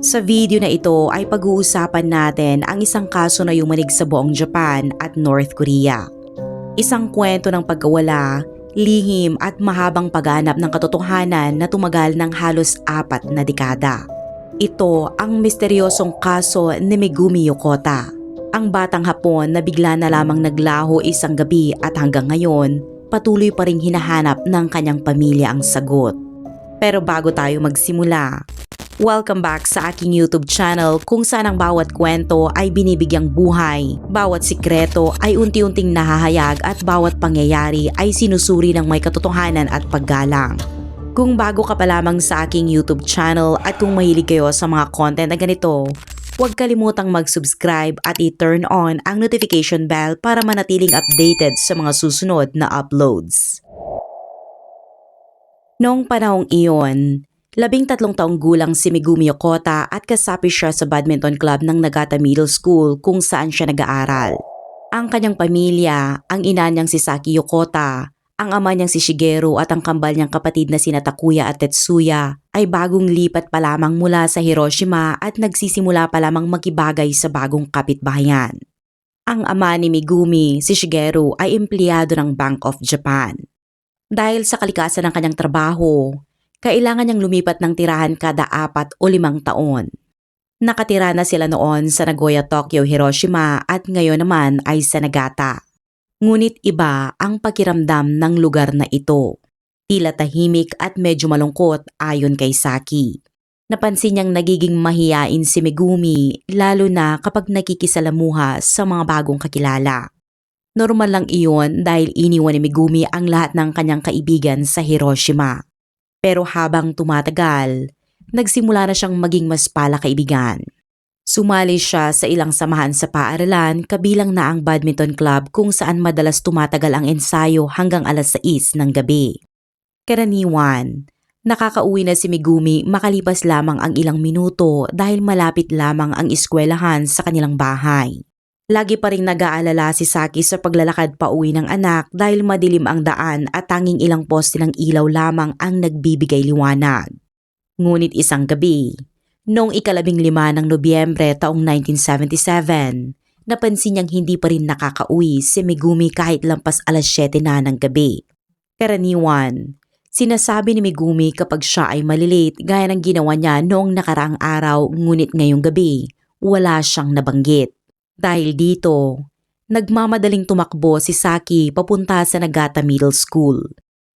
Sa video na ito ay pag-uusapan natin ang isang kaso na yumanig sa buong Japan at North Korea. Isang kwento ng pagkawala, lihim at mahabang paghanap ng katotohanan na tumagal ng halos apat na dekada. Ito ang misteryosong kaso ni Megumi Yokota, ang batang hapon na bigla na lamang naglaho isang gabi at hanggang ngayon patuloy pa ring hinahanap ng kanyang pamilya ang sagot. Pero bago tayo magsimula, Welcome back sa aking YouTube channel kung saan ang bawat kwento ay binibigyang buhay, bawat sikreto ay unti-unting nahahayag at bawat pangyayari ay sinusuri ng may katotohanan at paggalang. Kung bago ka pa lamang sa aking YouTube channel at kung mahilig kayo sa mga content na ganito, huwag kalimutang mag-subscribe at i-turn on ang notification bell para manatiling updated sa mga susunod na uploads. Noong panahong iyon, Labing tatlong taong gulang si Megumi Yokota at kasapi siya sa badminton club ng Nagata Middle School kung saan siya nag-aaral. Ang kanyang pamilya, ang ina niyang si Saki Yokota, ang ama niyang si Shigeru at ang kambal niyang kapatid na sina Takuya at Tetsuya ay bagong lipat pa lamang mula sa Hiroshima at nagsisimula pa lamang makibagay sa bagong kapitbahayan. Ang ama ni Megumi, si Shigeru, ay empleyado ng Bank of Japan. Dahil sa kalikasan ng kanyang trabaho, kailangan niyang lumipat ng tirahan kada apat o limang taon. Nakatira na sila noon sa Nagoya, Tokyo, Hiroshima at ngayon naman ay sa Nagata. Ngunit iba ang pakiramdam ng lugar na ito. Tila tahimik at medyo malungkot ayon kay Saki. Napansin niyang nagiging mahiyain si Megumi lalo na kapag nakikisalamuha sa mga bagong kakilala. Normal lang iyon dahil iniwan ni Megumi ang lahat ng kanyang kaibigan sa Hiroshima. Pero habang tumatagal, nagsimula na siyang maging mas palakaibigan. Sumali siya sa ilang samahan sa paaralan kabilang na ang badminton club kung saan madalas tumatagal ang ensayo hanggang alas 6 ng gabi. Karaniwan, nakakauwi na si Megumi makalipas lamang ang ilang minuto dahil malapit lamang ang eskwelahan sa kanilang bahay. Lagi pa rin nag-aalala si Saki sa paglalakad pa uwi ng anak dahil madilim ang daan at tanging ilang poste ng ilaw lamang ang nagbibigay liwanag. Ngunit isang gabi, noong ikalabing lima ng Nobyembre taong 1977, napansin niyang hindi pa rin nakakauwi si Megumi kahit lampas alas 7 na ng gabi. Karaniwan, sinasabi ni Megumi kapag siya ay malilate gaya ng ginawa niya noong nakaraang araw ngunit ngayong gabi, wala siyang nabanggit. Dahil dito, nagmamadaling tumakbo si Saki papunta sa Nagata Middle School.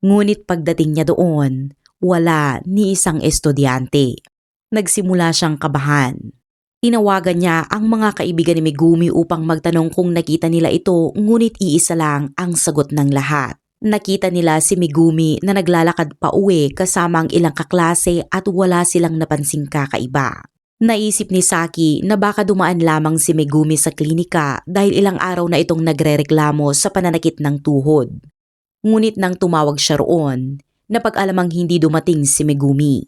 Ngunit pagdating niya doon, wala ni isang estudyante. Nagsimula siyang kabahan. Tinawagan niya ang mga kaibigan ni Megumi upang magtanong kung nakita nila ito ngunit iisa lang ang sagot ng lahat. Nakita nila si Megumi na naglalakad pa uwi kasama ang ilang kaklase at wala silang napansing kakaiba. Naisip ni Saki na baka dumaan lamang si Megumi sa klinika dahil ilang araw na itong nagrereklamo sa pananakit ng tuhod. Ngunit nang tumawag siya roon, napag-alamang hindi dumating si Megumi.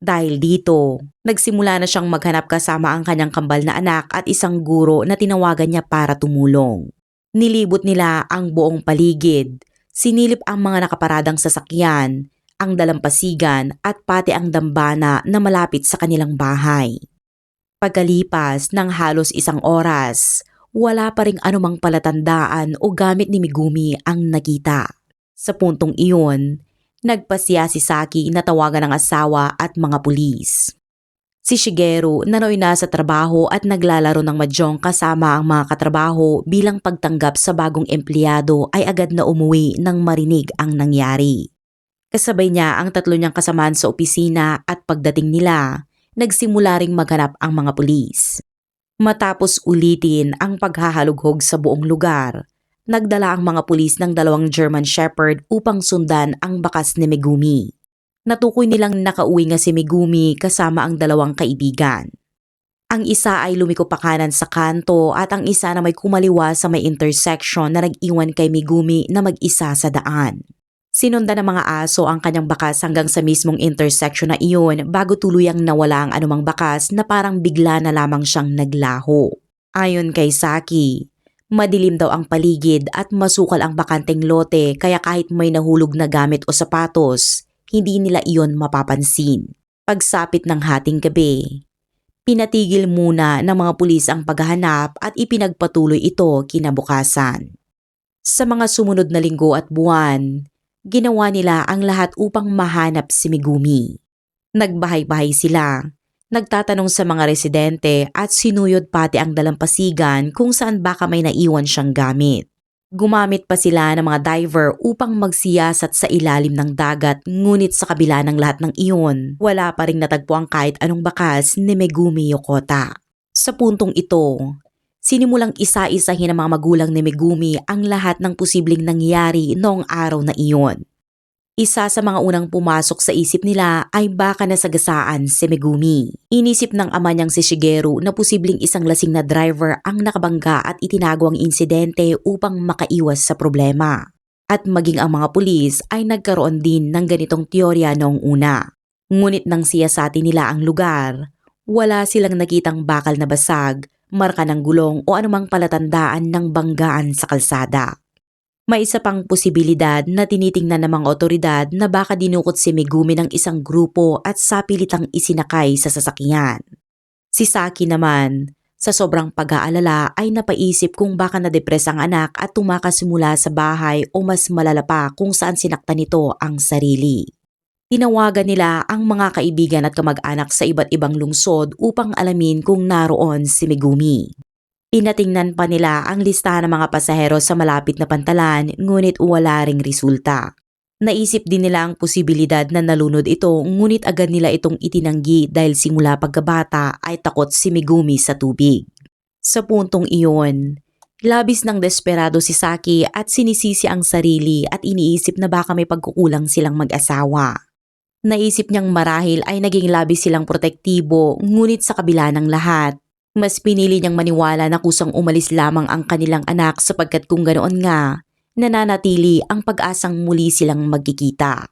Dahil dito, nagsimula na siyang maghanap kasama ang kanyang kambal na anak at isang guro na tinawagan niya para tumulong. Nilibot nila ang buong paligid, sinilip ang mga nakaparadang sasakyan, ang dalampasigan at pati ang dambana na malapit sa kanilang bahay. Pagkalipas ng halos isang oras, wala pa ring anumang palatandaan o gamit ni Megumi ang nakita. Sa puntong iyon, nagpasya si Saki na tawagan ng asawa at mga pulis. Si Shigeru nanoy na sa trabaho at naglalaro ng mahjong kasama ang mga katrabaho bilang pagtanggap sa bagong empleyado ay agad na umuwi nang marinig ang nangyari. Kasabay niya ang tatlo niyang kasamaan sa opisina at pagdating nila, nagsimula ring maghanap ang mga pulis. Matapos ulitin ang paghahalughog sa buong lugar, nagdala ang mga pulis ng dalawang German Shepherd upang sundan ang bakas ni Megumi. Natukoy nilang nakauwi nga si Megumi kasama ang dalawang kaibigan. Ang isa ay lumiko pa kanan sa kanto at ang isa na may kumaliwa sa may intersection na nag-iwan kay Megumi na mag-isa sa daan. Sinundan ng mga aso ang kanyang bakas hanggang sa mismong intersection na iyon bago tuluyang nawala ang anumang bakas na parang bigla na lamang siyang naglaho. Ayon kay Saki, madilim daw ang paligid at masukal ang bakanteng lote kaya kahit may nahulog na gamit o sapatos, hindi nila iyon mapapansin. Pagsapit ng hating gabi, Pinatigil muna ng mga pulis ang paghahanap at ipinagpatuloy ito kinabukasan. Sa mga sumunod na linggo at buwan, ginawa nila ang lahat upang mahanap si Megumi. Nagbahay-bahay sila, nagtatanong sa mga residente at sinuyod pati ang dalampasigan kung saan baka may naiwan siyang gamit. Gumamit pa sila ng mga diver upang magsiyasat sa ilalim ng dagat ngunit sa kabila ng lahat ng iyon, wala pa rin natagpo ang kahit anong bakas ni Megumi Yokota. Sa puntong ito, sinimulang isa-isahin ng mga magulang ni Megumi ang lahat ng posibleng nangyari noong araw na iyon. Isa sa mga unang pumasok sa isip nila ay baka nasagasaan si Megumi. Inisip ng ama niyang si Shigeru na posibleng isang lasing na driver ang nakabangga at itinago ang insidente upang makaiwas sa problema. At maging ang mga pulis ay nagkaroon din ng ganitong teorya noong una. Ngunit nang siyasati nila ang lugar, wala silang nakitang bakal na basag, marka ng gulong o anumang palatandaan ng banggaan sa kalsada. May isa pang posibilidad na tinitingnan ng mga otoridad na baka dinukot si Megumi ng isang grupo at sapilitang isinakay sa sasakyan. Si Saki naman, sa sobrang pag-aalala ay napaisip kung baka na-depress ang anak at tumakas mula sa bahay o mas malala pa kung saan sinaktan nito ang sarili. Tinawagan nila ang mga kaibigan at kamag-anak sa iba't ibang lungsod upang alamin kung naroon si Megumi. Pinatingnan pa nila ang listahan ng mga pasahero sa malapit na pantalan ngunit wala ring resulta. Naisip din nila ang posibilidad na nalunod ito ngunit agad nila itong itinanggi dahil simula pagkabata ay takot si Megumi sa tubig. Sa puntong iyon, labis ng desperado si Saki at sinisisi ang sarili at iniisip na baka may pagkukulang silang mag-asawa. Naisip niyang marahil ay naging labis silang protektibo ngunit sa kabila ng lahat, mas pinili niyang maniwala na kusang umalis lamang ang kanilang anak sapagkat kung ganoon nga, nananatili ang pag-asang muli silang magkikita.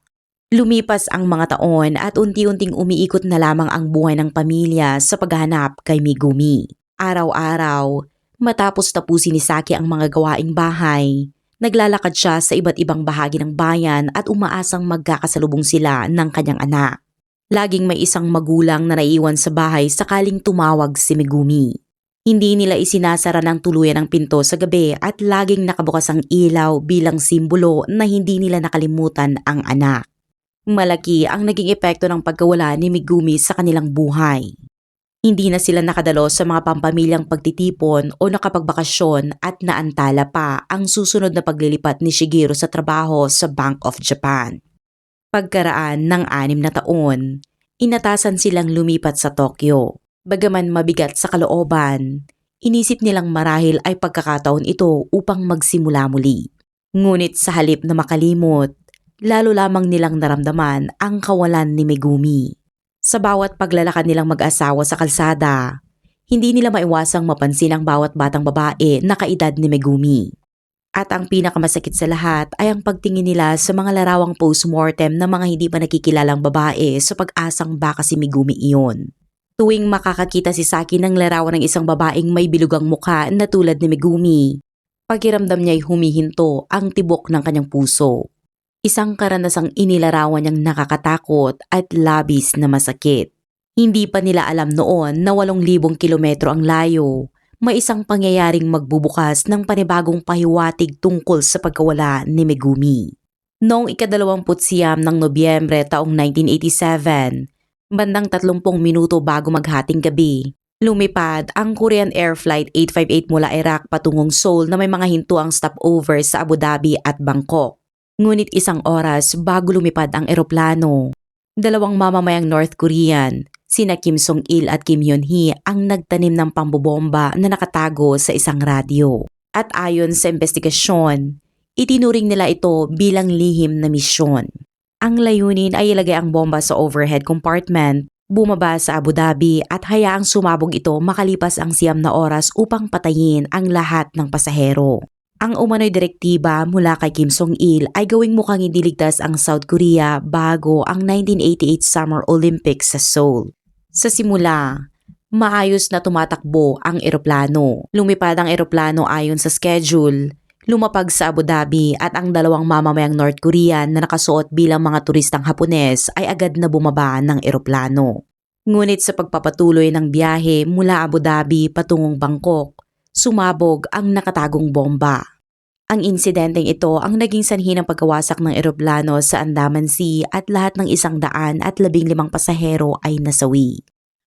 Lumipas ang mga taon at unti-unting umiikot na lamang ang buhay ng pamilya sa paghahanap kay Megumi. Araw-araw, matapos tapusin ni Saki ang mga gawaing bahay, naglalakad siya sa iba't ibang bahagi ng bayan at umaasang magkakasalubong sila ng kanyang anak. Laging may isang magulang na naiwan sa bahay sakaling tumawag si Megumi. Hindi nila isinasara ng tuluyan ang pinto sa gabi at laging nakabukas ang ilaw bilang simbolo na hindi nila nakalimutan ang anak. Malaki ang naging epekto ng pagkawala ni Megumi sa kanilang buhay. Hindi na sila nakadalo sa mga pampamilyang pagtitipon o nakapagbakasyon at naantala pa ang susunod na paglilipat ni Shigeru sa trabaho sa Bank of Japan. Pagkaraan ng anim na taon, inatasan silang lumipat sa Tokyo. Bagaman mabigat sa kalooban, inisip nilang marahil ay pagkakataon ito upang magsimula muli. Ngunit sa halip na makalimot, lalo lamang nilang naramdaman ang kawalan ni Megumi. Sa bawat paglalakad nilang mag-asawa sa kalsada, hindi nila maiwasang mapansin ang bawat batang babae na kaedad ni Megumi. At ang pinakamasakit sa lahat ay ang pagtingin nila sa mga larawang post-mortem ng mga hindi pa nakikilalang babae sa pag-asang baka si Megumi iyon. Tuwing makakakita si Saki ng larawan ng isang babaeng may bilugang mukha na tulad ni Megumi, pakiramdam niya'y humihinto ang tibok ng kanyang puso. Isang karanasang inilarawan niyang nakakatakot at labis na masakit. Hindi pa nila alam noon na walong libong kilometro ang layo may isang pangyayaring magbubukas ng panibagong pahiwatig tungkol sa pagkawala ni Megumi. Noong ikadalawamput siyam ng Nobyembre taong 1987, bandang 30 minuto bago maghating gabi, lumipad ang Korean Air Flight 858 mula Iraq patungong Seoul na may mga hinto ang stopover sa Abu Dhabi at Bangkok. Ngunit isang oras bago lumipad ang eroplano, dalawang mamamayang North Korean, Sina Kim Song-il at Kim Hyun-hee ang nagtanim ng pambobomba na nakatago sa isang radyo. At ayon sa investigasyon, itinuring nila ito bilang lihim na misyon. Ang layunin ay ilagay ang bomba sa overhead compartment, bumaba sa Abu Dhabi at hayaang sumabog ito makalipas ang siyam na oras upang patayin ang lahat ng pasahero. Ang umano'y direktiba mula kay Kim Song-il ay gawing mukhang hindi ang South Korea bago ang 1988 Summer Olympics sa Seoul. Sa simula, maayos na tumatakbo ang eroplano. Lumipad ang eroplano ayon sa schedule, lumapag sa Abu Dhabi at ang dalawang mamamayang North Korean na nakasuot bilang mga turistang Hapones ay agad na bumaba ng eroplano. Ngunit sa pagpapatuloy ng biyahe mula Abu Dhabi patungong Bangkok, sumabog ang nakatagong bomba. Ang insidenteng ito ang naging sanhi ng pagkawasak ng eroplano sa Andaman Sea at lahat ng isang daan at labing limang pasahero ay nasawi.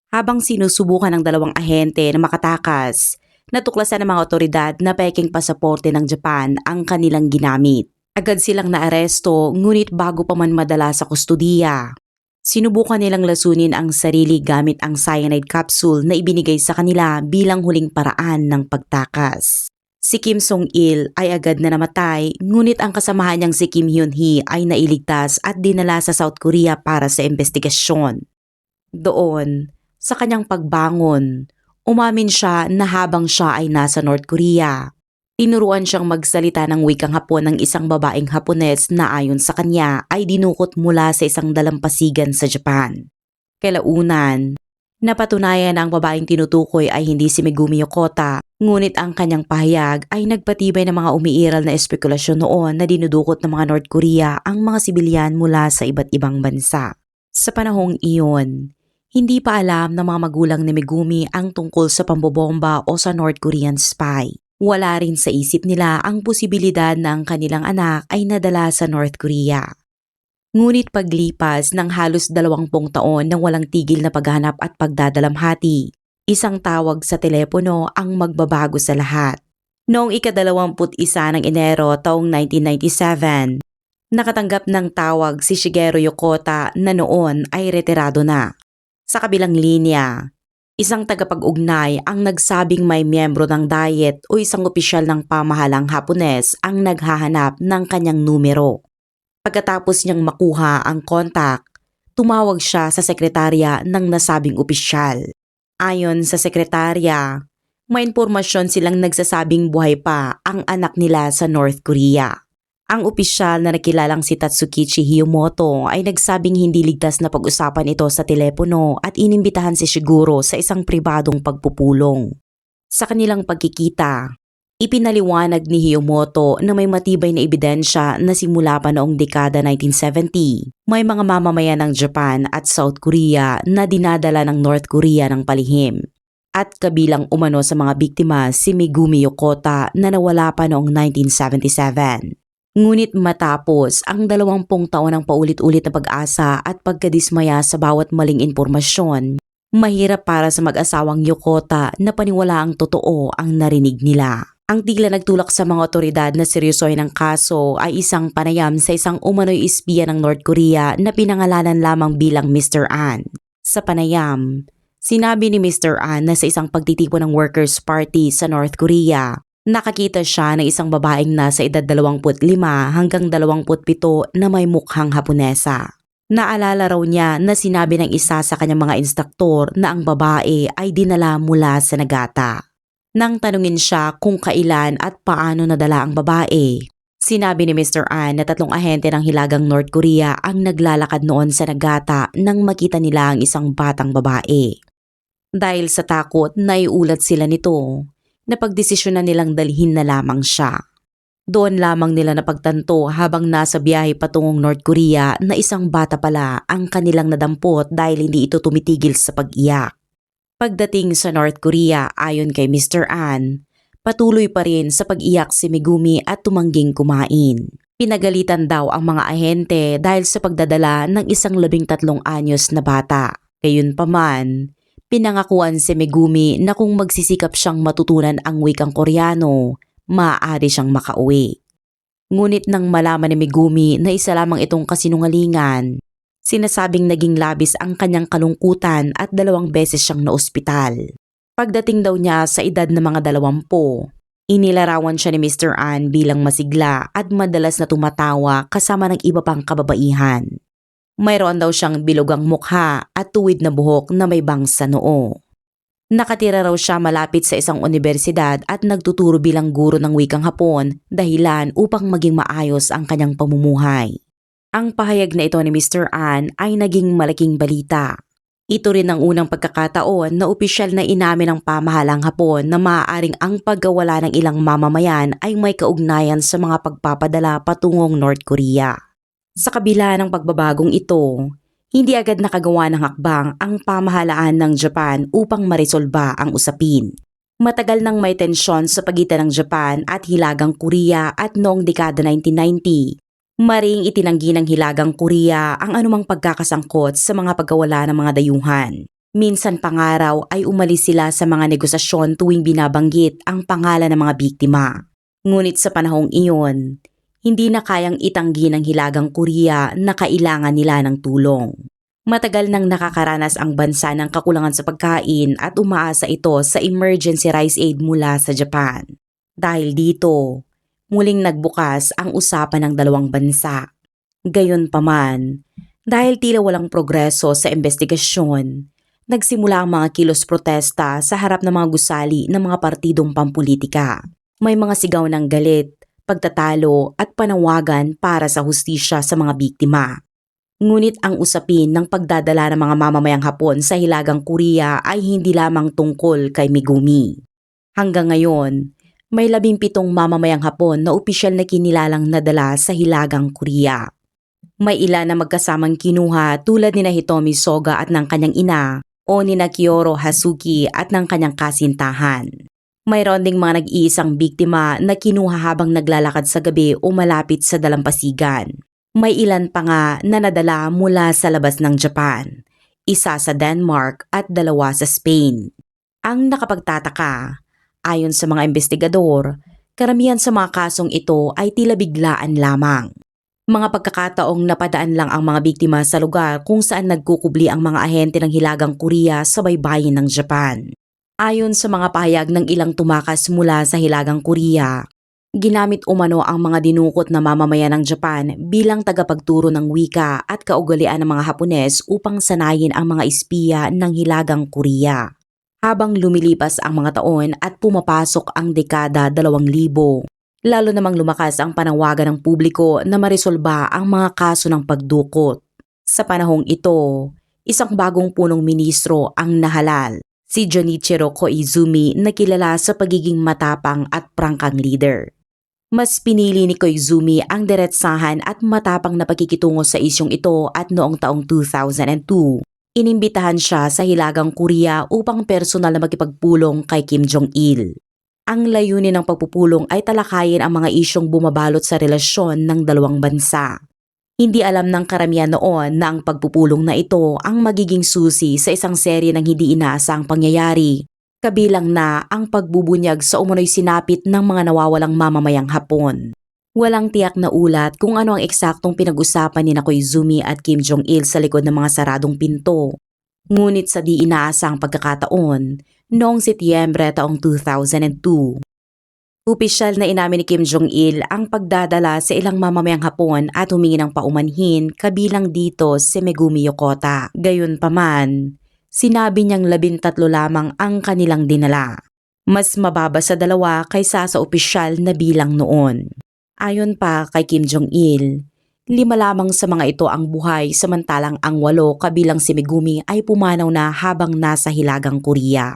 Habang sinusubukan ng dalawang ahente na makatakas, natuklasan ng mga otoridad na peking pasaporte ng Japan ang kanilang ginamit. Agad silang naaresto ngunit bago pa man madala sa kustudiya. Sinubukan nilang lasunin ang sarili gamit ang cyanide capsule na ibinigay sa kanila bilang huling paraan ng pagtakas. Si Kim Song-il ay agad na namatay ngunit ang kasamahan niyang si Kim Hyun-hee ay nailigtas at dinala sa South Korea para sa investigasyon. Doon, sa kanyang pagbangon, umamin siya na habang siya ay nasa North Korea. Tinuruan siyang magsalita ng wikang Hapon ng isang babaeng Hapones na ayon sa kanya ay dinukot mula sa isang dalampasigan sa Japan. Kalaunan, napatunayan na ang babaeng tinutukoy ay hindi si Megumi Yokota, ngunit ang kanyang pahayag ay nagpatibay ng mga umiiral na espekulasyon noon na dinudukot ng mga North Korea ang mga sibilyan mula sa iba't ibang bansa. Sa panahong iyon, hindi pa alam ng mga magulang ni Megumi ang tungkol sa pambobomba o sa North Korean spy. Wala rin sa isip nila ang posibilidad na ang kanilang anak ay nadala sa North Korea. Ngunit paglipas ng halos dalawampung taon ng walang tigil na paghanap at pagdadalamhati, isang tawag sa telepono ang magbabago sa lahat. Noong ikadalawamput isa ng Enero taong 1997, nakatanggap ng tawag si Shigeru Yokota na noon ay retirado na. Sa kabilang linya, isang tagapag-ugnay ang nagsabing may miyembro ng diet o isang opisyal ng pamahalang Hapones ang naghahanap ng kanyang numero. Pagkatapos niyang makuha ang kontak, tumawag siya sa sekretarya ng nasabing opisyal. Ayon sa sekretarya, may impormasyon silang nagsasabing buhay pa ang anak nila sa North Korea. Ang opisyal na nakilalang si Tatsukichi Hiyomoto ay nagsabing hindi ligtas na pag-usapan ito sa telepono at inimbitahan si Shiguro sa isang pribadong pagpupulong. Sa kanilang pagkikita, ipinaliwanag ni Hiyomoto na may matibay na ebidensya na simula pa noong dekada 1970, may mga mamamayan ng Japan at South Korea na dinadala ng North Korea ng palihim. At kabilang umano sa mga biktima si Megumi Yokota na nawala pa noong 1977. Ngunit matapos ang dalawampung taon ng paulit-ulit na pag-asa at pagkadismaya sa bawat maling impormasyon, mahirap para sa mag-asawang Yokota na paniwala ang totoo ang narinig nila. Ang tila nagtulak sa mga otoridad na seryosohin ang kaso ay isang panayam sa isang umano'y espiya ng North Korea na pinangalanan lamang bilang Mr. An. Sa panayam, sinabi ni Mr. An na sa isang pagtitipon ng Workers' Party sa North Korea, Nakakita siya ng isang babaeng nasa edad 25 hanggang 27 na may mukhang Haponesa. Naalala raw niya na sinabi ng isa sa kanyang mga instruktor na ang babae ay dinala mula sa Nagata. Nang tanungin siya kung kailan at paano nadala ang babae, sinabi ni Mr. An na tatlong ahente ng Hilagang North Korea ang naglalakad noon sa Nagata nang makita nila ang isang batang babae. Dahil sa takot, naiulat sila nito na pagdesisyonan nilang dalhin na lamang siya. Doon lamang nila napagtanto habang nasa biyahe patungong North Korea na isang bata pala ang kanilang nadampot dahil hindi ito tumitigil sa pag-iyak. Pagdating sa North Korea ayon kay Mr. An, patuloy pa rin sa pag-iyak si Megumi at tumangging kumain. Pinagalitan daw ang mga ahente dahil sa pagdadala ng isang labing tatlong anyos na bata. Gayunpaman, Pinangakuan si Megumi na kung magsisikap siyang matutunan ang wikang Koreano, maaari siyang makauwi. Ngunit nang malaman ni Megumi na isa lamang itong kasinungalingan, sinasabing naging labis ang kanyang kalungkutan at dalawang beses siyang naospital. Pagdating daw niya sa edad na mga dalawampo, inilarawan siya ni Mr. An bilang masigla at madalas na tumatawa kasama ng iba pang kababaihan. Mayroon daw siyang bilugang mukha at tuwid na buhok na may bangs sa noo. Nakatira raw siya malapit sa isang universidad at nagtuturo bilang guro ng wikang Hapon dahilan upang maging maayos ang kanyang pamumuhay. Ang pahayag na ito ni Mr. An ay naging malaking balita. Ito rin ang unang pagkakataon na opisyal na inamin ng pamahalang Hapon na maaaring ang paggawala ng ilang mamamayan ay may kaugnayan sa mga pagpapadala patungong North Korea. Sa kabila ng pagbabagong ito, hindi agad nakagawa ng hakbang ang pamahalaan ng Japan upang maresolba ang usapin. Matagal nang may tensyon sa pagitan ng Japan at Hilagang Korea at noong dekada 1990, maring itinanggi ng Hilagang Korea ang anumang pagkakasangkot sa mga pagkawala ng mga dayuhan. Minsan pangaraw ay umalis sila sa mga negosasyon tuwing binabanggit ang pangalan ng mga biktima. Ngunit sa panahong iyon, hindi na kayang itanggi ng Hilagang Korea na kailangan nila ng tulong. Matagal nang nakakaranas ang bansa ng kakulangan sa pagkain at umaasa ito sa emergency rice aid mula sa Japan. Dahil dito, muling nagbukas ang usapan ng dalawang bansa. Gayunpaman, dahil tila walang progreso sa investigasyon, nagsimula ang mga kilos protesta sa harap ng mga gusali ng mga partidong pampulitika. May mga sigaw ng galit, pagtatalo at panawagan para sa hustisya sa mga biktima. Ngunit ang usapin ng pagdadala ng mga mamamayang Hapon sa Hilagang Korea ay hindi lamang tungkol kay Megumi. Hanggang ngayon, may labing pitong mamamayang Hapon na opisyal na kinilalang nadala sa Hilagang Korea. May ilan na magkasamang kinuha tulad ni Hitomi Soga at ng kanyang ina o ni na Kiyoro Hasuki at ng kanyang kasintahan. Mayroon ding mga nag-iisang biktima na kinuha habang naglalakad sa gabi o malapit sa dalampasigan. May ilan pa nga na nadala mula sa labas ng Japan, isa sa Denmark at dalawa sa Spain. Ang nakapagtataka, ayon sa mga investigador, karamihan sa mga kasong ito ay tila biglaan lamang. Mga pagkakataong napadaan lang ang mga biktima sa lugar kung saan nagkukubli ang mga ahente ng Hilagang Korea sa baybayin ng Japan. Ayon sa mga pahayag ng ilang tumakas mula sa Hilagang Korea, ginamit umano ang mga dinukot na mamamayan ng Japan bilang tagapagturo ng wika at kaugalian ng mga Hapones upang sanayin ang mga espiya ng Hilagang Korea. Habang lumilipas ang mga taon at pumapasok ang dekada 2000, lalo namang lumakas ang panawagan ng publiko na maresolba ang mga kaso ng pagdukot. Sa panahong ito, isang bagong punong ministro ang nahalal, si Jonichiro Koizumi na kilala sa pagiging matapang at prangkang leader. Mas pinili ni Koizumi ang diretsahan at matapang na pagkikitungo sa isyong ito at noong taong 2002, inimbitahan siya sa Hilagang Korea upang personal na makipagpulong kay Kim Jong-il. Ang layunin ng pagpupulong ay talakayin ang mga isyong bumabalot sa relasyon ng dalawang bansa. Hindi alam ng karamihan noon na ang pagpupulong na ito ang magiging susi sa isang serye ng hindi inaasang pangyayari, kabilang na ang pagbubunyag sa umunoy sinapit ng mga nawawalang mamamayang Hapon. Walang tiyak na ulat kung ano ang eksaktong pinag-usapan ni Koizumi at Kim Jong-il sa likod ng mga saradong pinto. Ngunit sa di inaasang pagkakataon, noong Setyembre taong 2002. Opisyal na inamin ni Kim Jong-il ang pagdadala sa ilang mamamayang Hapon at humingi ng paumanhin kabilang dito si Megumi Yokota. Gayunpaman, sinabi niyang labintatlo lamang ang kanilang dinala. Mas mababa sa dalawa kaysa sa opisyal na bilang noon. Ayon pa kay Kim Jong-il, lima lamang sa mga ito ang buhay samantalang ang walo kabilang si Megumi ay pumanaw na habang nasa Hilagang Korea.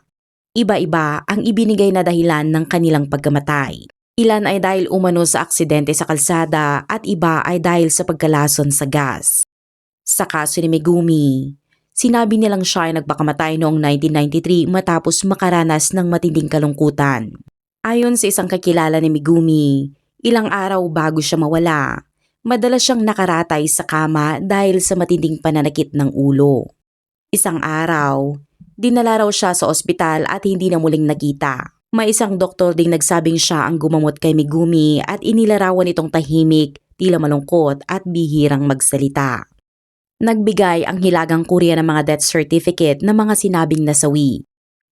Iba-iba ang ibinigay na dahilan ng kanilang pagkamatay. Ilan ay dahil umano sa aksidente sa kalsada at iba ay dahil sa pagkalason sa gas. Sa kaso ni Megumi, sinabi nilang siya ay nagpakamatay noong 1993 matapos makaranas ng matinding kalungkutan. Ayon sa isang kakilala ni Megumi, ilang araw bago siya mawala, madalas siyang nakaratay sa kama dahil sa matinding pananakit ng ulo. Isang araw, Dinala raw siya sa ospital at hindi na muling nakita. May isang doktor ding nagsabing siya ang gumamot kay Megumi at inilarawan itong tahimik, tila malungkot at bihirang magsalita. Nagbigay ang Hilagang Korea ng mga death certificate na mga sinabing nasawi.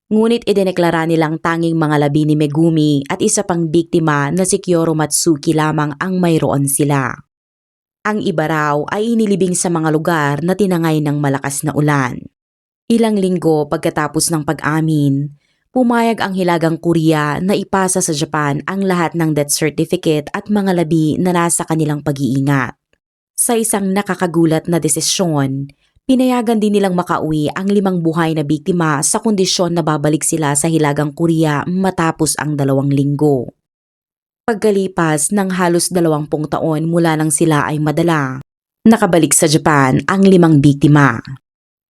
Ngunit idineklara nilang tanging mga labi ni Megumi at isa pang biktima na si Kyoto Matsuki lamang ang mayroon sila. Ang iba raw ay inilibing sa mga lugar na tinangay ng malakas na ulan. Ilang linggo pagkatapos ng pag-amin, pumayag ang Hilagang Korea na ipasa sa Japan ang lahat ng death certificate at mga labi na nasa kanilang pag-iingat. Sa isang nakakagulat na desisyon, pinayagan din nilang makauwi ang limang buhay na biktima sa kondisyon na babalik sila sa Hilagang Korea matapos ang dalawang linggo. Pagkalipas ng halos dalawampung taon mula nang sila ay madala, Nakabalik sa Japan ang limang biktima.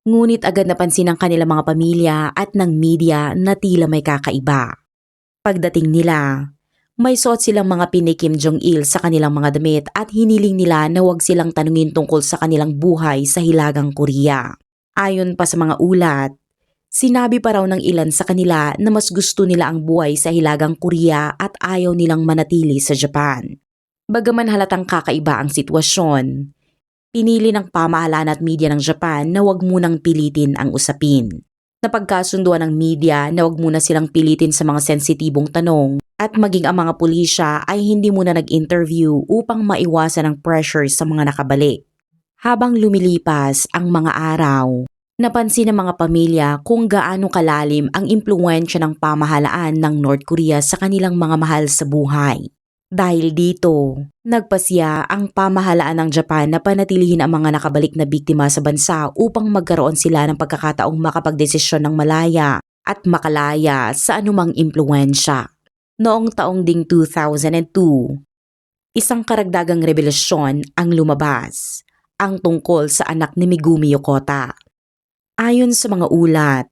Ngunit agad napansin ng kanilang mga pamilya at ng media na tila may kakaiba. Pagdating nila, may suot silang mga pini Kim Jong-il sa kanilang mga damit at hiniling nila na huwag silang tanungin tungkol sa kanilang buhay sa Hilagang Korea. Ayon pa sa mga ulat, sinabi pa raw ng ilan sa kanila na mas gusto nila ang buhay sa Hilagang Korea at ayaw nilang manatili sa Japan. Bagaman halatang kakaiba ang sitwasyon, pinili ng pamahalaan at media ng Japan na huwag munang pilitin ang usapin. Napagkasunduan ng media na huwag muna silang pilitin sa mga sensitibong tanong at maging ang mga pulisya ay hindi muna nag-interview upang maiwasan ang pressure sa mga nakabalik. Habang lumilipas ang mga araw, napansin ng mga pamilya kung gaano kalalim ang impluensya ng pamahalaan ng North Korea sa kanilang mga mahal sa buhay. Dahil dito, nagpasya ang pamahalaan ng Japan na panatilihin ang mga nakabalik na biktima sa bansa upang magkaroon sila ng pagkakataong makapagdesisyon ng malaya at makalaya sa anumang impluensya. Noong taong ding 2002, isang karagdagang revelasyon ang lumabas, ang tungkol sa anak ni Megumi Yokota. Ayon sa mga ulat,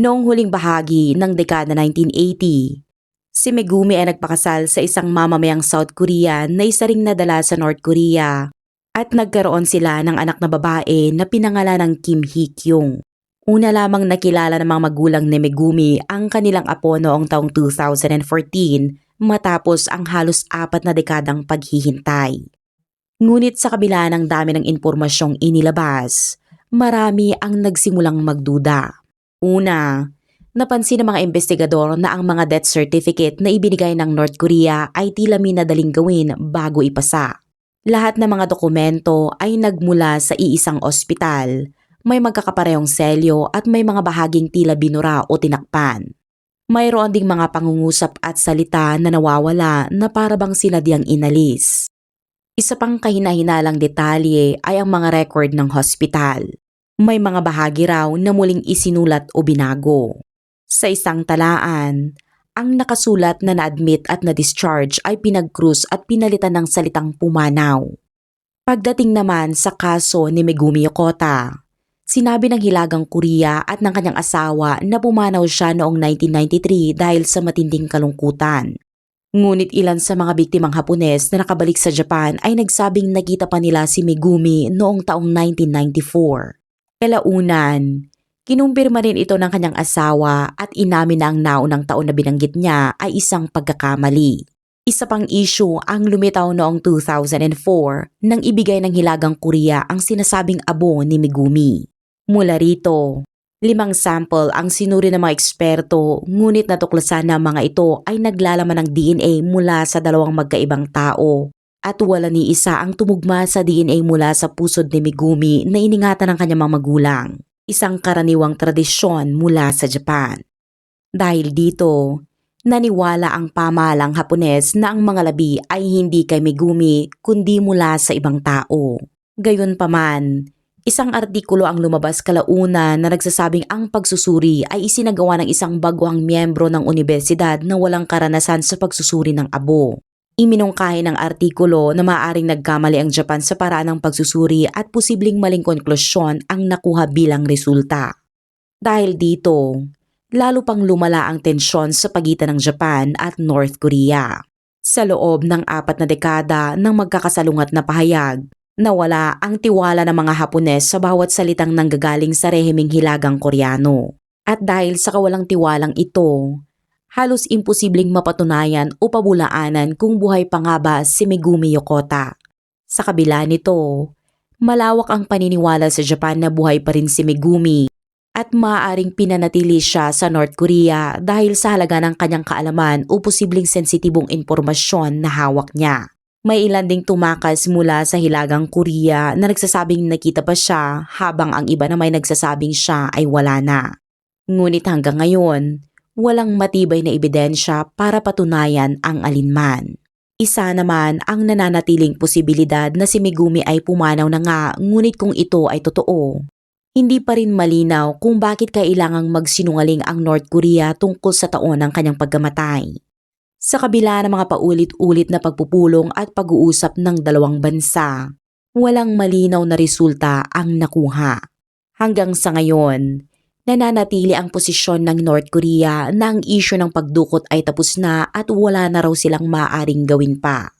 noong huling bahagi ng dekada 1980, si Megumi ay nagpakasal sa isang mamamayang South Korean na isa ring nadala sa North Korea at nagkaroon sila ng anak na babae na pinangalan ng Kim Hee-kyung. Una lamang nakilala ng mga magulang ni Megumi ang kanilang apo noong taong 2014 matapos ang halos apat na dekadang paghihintay. Ngunit sa kabila ng dami ng impormasyong inilabas, marami ang nagsimulang magduda. Una, napansin ng mga investigador na ang mga death certificate na ibinigay ng North Korea ay tila minadaling gawin bago ipasa. Lahat ng mga dokumento ay nagmula sa iisang ospital may magkakaparehong selyo at may mga bahaging tila binura o tinakpan. Mayroon ding mga pangungusap at salita na nawawala na parabang sinadyang inalis. Isa pang kahina-hinalang detalye ay ang mga record ng hospital. May mga bahagi raw na muling isinulat o binago. Sa isang talaan, ang nakasulat na na-admit at na-discharge ay pinag-cruise at pinalitan ng salitang pumanaw. Pagdating naman sa kaso ni Megumi Yokota, Sinabi ng Hilagang Korea at ng kanyang asawa na pumanaw siya noong 1993 dahil sa matinding kalungkutan. Ngunit ilan sa mga biktimang Hapones na nakabalik sa Japan ay nagsabing nakita pa nila si Megumi noong taong 1994. Kalaunan, kinumpirma rin ito ng kanyang asawa at inamin na ang naunang taon na binanggit niya ay isang pagkakamali. Isa pang issue ang lumitaw noong 2004 nang ibigay ng Hilagang Korea ang sinasabing abo ni Megumi. Mula rito, limang sample ang sinuri ng mga eksperto ngunit natuklasan na mga ito ay naglalaman ng DNA mula sa dalawang magkaibang tao at wala ni isa ang tumugma sa DNA mula sa pusod ni Megumi na iningatan ng kanyang mga magulang, isang karaniwang tradisyon mula sa Japan. Dahil dito, naniwala ang pamalang Hapones na ang mga labi ay hindi kay Megumi kundi mula sa ibang tao. Gayunpaman, Isang artikulo ang lumabas kalauna na nagsasabing ang pagsusuri ay isinagawa ng isang baguang miyembro ng universidad na walang karanasan sa pagsusuri ng abo. Iminungkahi ng artikulo na maaring nagkamali ang Japan sa paraan ng pagsusuri at posibleng maling konklusyon ang nakuha bilang resulta. Dahil dito, lalo pang lumala ang tensyon sa pagitan ng Japan at North Korea. Sa loob ng apat na dekada ng magkakasalungat na pahayag, Nawala ang tiwala ng mga Hapones sa bawat salitang nanggagaling sa rehimeng hilagang Koreano. At dahil sa kawalang tiwalang ito, halos imposibleng mapatunayan o pabulaanan kung buhay pa nga ba si Megumi Yokota. Sa kabila nito, malawak ang paniniwala sa Japan na buhay pa rin si Megumi at maaaring pinanatili siya sa North Korea dahil sa halaga ng kanyang kaalaman o posibleng sensitibong impormasyon na hawak niya. May ilan ding tumakas mula sa Hilagang Korea na nagsasabing nakita pa siya habang ang iba na may nagsasabing siya ay wala na. Ngunit hanggang ngayon, walang matibay na ebidensya para patunayan ang alinman. Isa naman ang nananatiling posibilidad na si Megumi ay pumanaw na nga ngunit kung ito ay totoo. Hindi pa rin malinaw kung bakit kailangang magsinungaling ang North Korea tungkol sa taon ng kanyang pagkamatay. Sa kabila ng mga paulit-ulit na pagpupulong at pag-uusap ng dalawang bansa, walang malinaw na resulta ang nakuha. Hanggang sa ngayon, nananatili ang posisyon ng North Korea na ang isyo ng pagdukot ay tapos na at wala na raw silang maaaring gawin pa.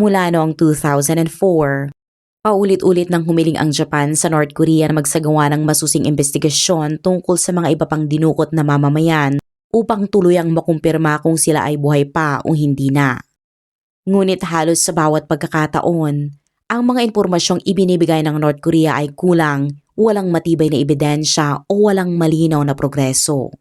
Mula noong 2004, paulit-ulit nang humiling ang Japan sa North Korea na magsagawa ng masusing investigasyon tungkol sa mga iba pang dinukot na mamamayan upang tuluyang makumpirma kung sila ay buhay pa o hindi na. Ngunit halos sa bawat pagkakataon, ang mga impormasyong ibinibigay ng North Korea ay kulang, walang matibay na ebidensya o walang malinaw na progreso.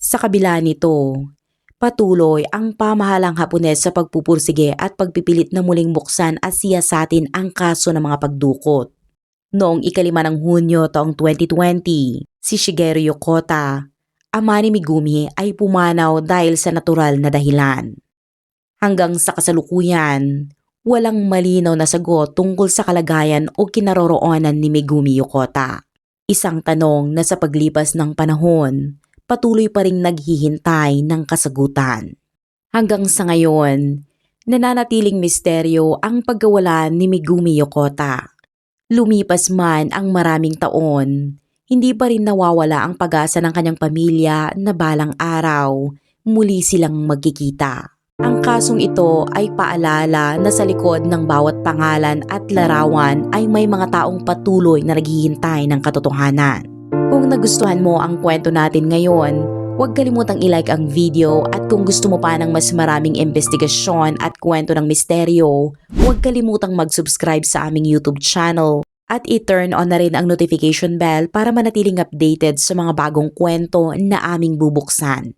Sa kabila nito, patuloy ang pamahalang Hapones sa pagpupursige at pagpipilit na muling buksan at siyasatin ang kaso ng mga pagdukot. Noong ikalima ng Hunyo taong 2020, si Shigeru Yokota, ama ni Megumi ay pumanaw dahil sa natural na dahilan. Hanggang sa kasalukuyan, walang malinaw na sagot tungkol sa kalagayan o kinaroroonan ni Megumi Yokota. Isang tanong na sa paglipas ng panahon, patuloy pa ring naghihintay ng kasagutan. Hanggang sa ngayon, nananatiling misteryo ang pagkawala ni Megumi Yokota. Lumipas man ang maraming taon, hindi pa rin nawawala ang pag-asa ng kanyang pamilya na balang araw muli silang magkikita. Ang kasong ito ay paalala na sa likod ng bawat pangalan at larawan ay may mga taong patuloy na naghihintay ng katotohanan. Kung nagustuhan mo ang kwento natin ngayon, huwag kalimutang ilike ang video at kung gusto mo pa ng mas maraming investigasyon at kwento ng misteryo, huwag kalimutang mag-subscribe sa aming YouTube channel at i-turn on na rin ang notification bell para manatiling updated sa mga bagong kwento na aming bubuksan.